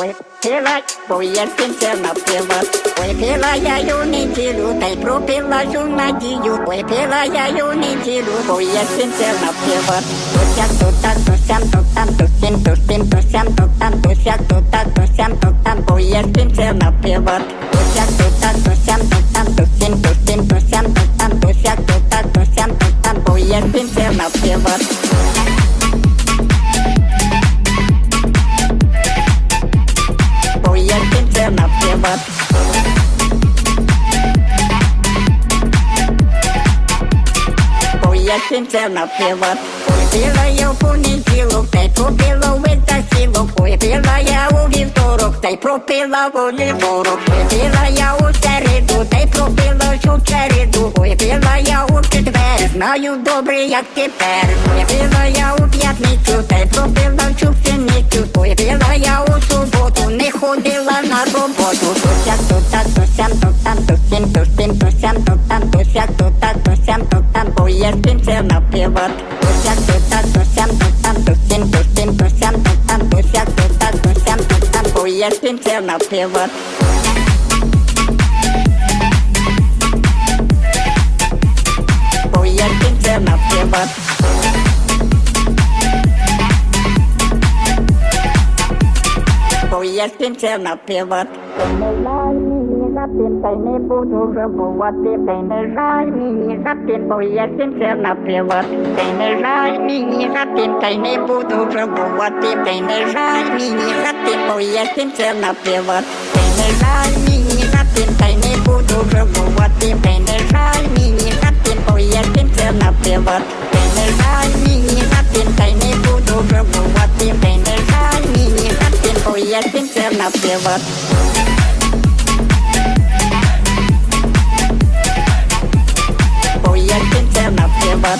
Ой, пила, бо я кінця напила. Ой, пила я ю неділю, та й пропила ю надію. Ой, пила я ю неділю, бо я кінця напила. То сяк, то так, то сям, то там, то сім, то сім, то сям, то там, то сяк, то так, то сям, то там, бо я кінця напила. То сяк, то так, Бо я кінця напила. Пила я в понеділок, та й пропила витахілок. Пила я у вівторок, та й пропила в ліворок. Ой, пила я у середу, та й пропила всю череду. Ой, я у четвер, знаю добре, як тепер. Ой, я у п'ятницю, та й пропила всю пшеницю. Ой, я у суботу, не ходила на роботу. там, то сяк, то так, то сям, то там, бо я з кінця напила. То сяк, то так, то сям, то там, то сім, то сім, то сям, то там, то сяк, то так, то сям, то там, бо я з кінця напила. Бо я з кінця напила. Бо я З кінця напила. Не жаль мені запін, та й не буду жабувати, й не жаль мені запін, бо я кінця напила. Та й не жаль мені запін, та й не буду жабувати, й не жаль мені запін, бо я кінця напила. Та й не жаль мені запін, та й не буду жабувати, й не жаль мені запін, бо я кінця напила. Та й не жаль мені запін, та й не буду жабувати, й не жаль мені запін, бо я з кінця напила. Oh,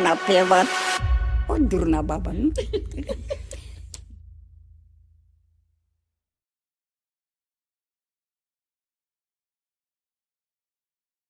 na piewat. O durna baba.